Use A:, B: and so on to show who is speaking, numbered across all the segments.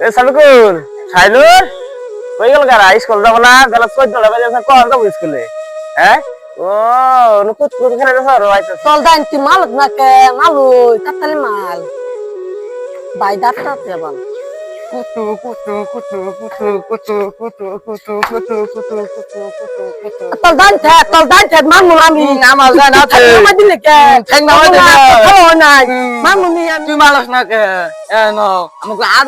A: এ সাবিকুল সাইনুর? কই গেল গারা স্কুল যাব না? গেল চোদ্দ বাজে কখন যাব স্কুলে? হ্যাঁ ও, নুকুত কুত খেলে যাস আর আইতাছ
B: চল দান তুই মালত না কে মালু কাতালি মাল। বাই দাঁতটা তেবাল
A: কুতু কুতু কুতু কুতু কুতু কুতু কুতু কুতু কুতু কুতু কুতু কুতু
B: তল দান থে তল দান থে মামু আমি
A: আমার গান আছে
B: আমার দিলে কে
A: ঠ্যাং নামাই দে না।
B: খাও নাই মামু নি আমি
A: তুই মালস না কে এ ন আমাকে আর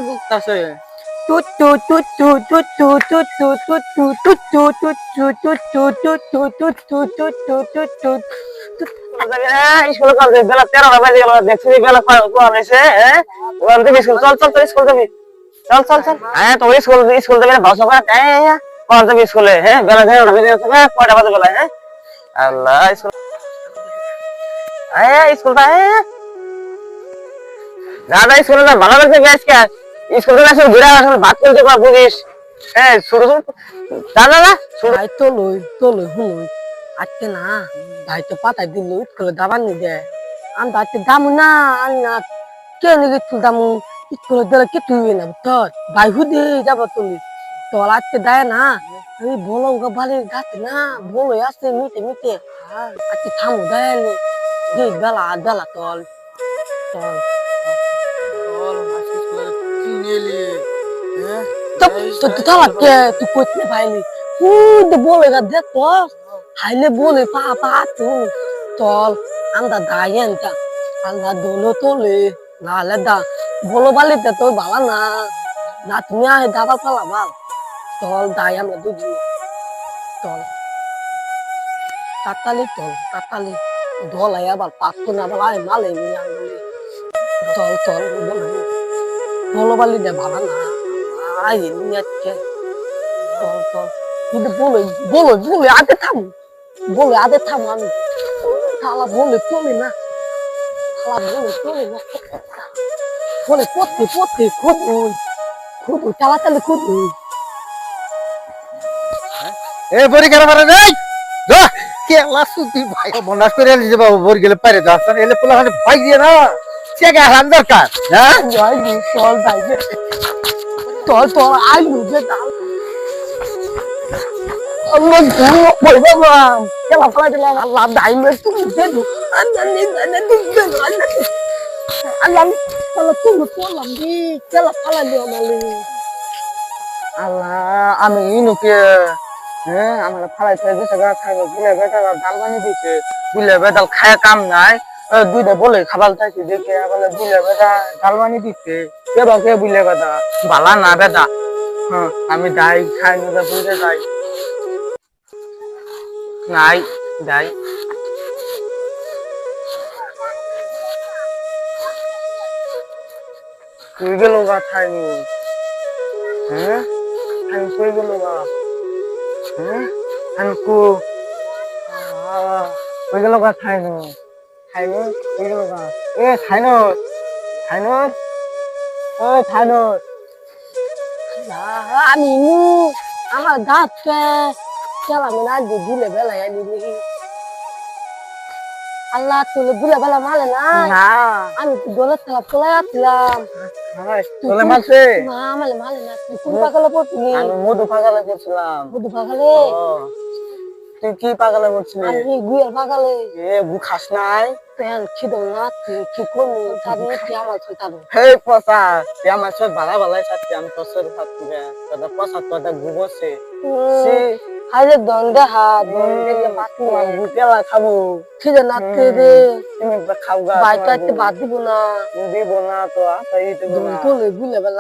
A: স্কুলে বেলা তেরোটা বাজে গেল দেখছি বেলা কোয়া হয়েছে হ্যাঁ চল চল তোর স্কুল যাবি চল চল চল। হ্যাঁ তোর স্কুল স্কুল ভাষা করে হ্যাঁ যাবি স্কুলে? হ্যাঁ বেলা তেরোটা বাজে গেছে হ্যাঁ কয়টা বাজে বেলা হ্যাঁ? আল্লাহ, স্কুল হ্যাঁ স্কুলটা হ্যাঁ দাদা, স্কুলে যা ভালো স্কুল থেকে আসলে ঘুরে আসলে ভাত পার বুঝিস হ্যাঁ দাদা ছোট
B: ভাই, তো লই তো লই হুলই আজকে না, ভাই তো পাতায় দিল স্কুলে দাবার নি দে আমি দামু না আমি না কে নিলে তুই দামু? কোনো না বুঝছস বাইহু না বলো ওকে বালি গাছ না দেয় যে বেলা বেলা তুই করতে পাইলি? বলে দেখ হাইলে বলে পা পা তুই তল আমরা দায় আল্লাহ দোলো তোলে না দা। বলো বালিতে তো বালা না। না, তুমি আহে দাবা ফালা বাল। চল দায় আমরা দুজন। চল। তাতালি চল তাতালি ধলাই আবার পাত্র না বলা আয়, মালে চল চল, বলো বালি। দে বালা না আয় নিয়ে চল চল। কিন্তু বলে বলে বলে, আগে থাম। বলে, আগে থাম আমি। শালা, বলে, চলে না। শালা, বলে, চলে না। বলে পড়তে পড়তে খুঁজুন খুঁজুন চালাচালে খুঁজুন
C: এ বড়ি কেন পারে নাই কেলা সুতি ভাই মনাস করে নিতে বাবু বড়ি গেলে পারে দাস এলে পোলা হাতে ভাই দিয়ে না চেগা হান দরকার হ্যাঁ
B: ভাই চল ভাই চল চল আই লুজে দাও Allah. Tu lu tu lam di kala kala dia mali
A: আল্লাহ আমি ইনুকে হ্যাঁ আমার ফালাই ফেলে দিছে গা খাইবে বুলে বেটাল ডাল বানি দিছে বুলে বেটাল খায় কাম নাই দুইটা বলে খাবার চাইছি দেখে বলে বুলে বেটা ডাল বানি দিছে কে বা কে বুলে বেটা বালা না বেটা হ্যাঁ আমি যাই খাই না বুঝে যাই নাই যাই কই গেল গা ঠাইনি হ্যাঁ ঠাইনি কই গেল গা হ্যাঁ ঠাইনি কো কই গেল গা ঠাইনি ঠাইনি কই গেল গা এ ঠাইনো ঠাইনো ও ঠাইনো
B: আমি আমার দাঁতকে চালামি দিলে বেলায় দিলি bela তুলে bela male na
A: না।
B: আমি তো দোলে ছিলাম
A: তোলে মাসে
B: না মালে মালে না। তুই কোন পাগলে পড়ছিলি?
A: আমি মধু পাগলে করছিলাম
B: মধু পাগলে?
A: তুই কি পাগলে করছিলি
B: আমি গুয়ের পাগলে।
A: এ গু খাস নাই?
B: পেন খিদো না কি করব তার নিয়ে তুই আমার তুই তার
A: হে পচা তুই আমার সব ভালো ভালো সাথে আমি তোর সাথে তোদের পচা তোদের গু বসে সে
B: হাইরে দন্দে হাত দন্দে
A: তোমার গু কেলা খাব।
B: খিদে না তে রে
A: তুমি খাও গা
B: বাইটা বাদ দিব না।
A: দিব না তো তাই দিব না।
B: তোলে গুলে বেলা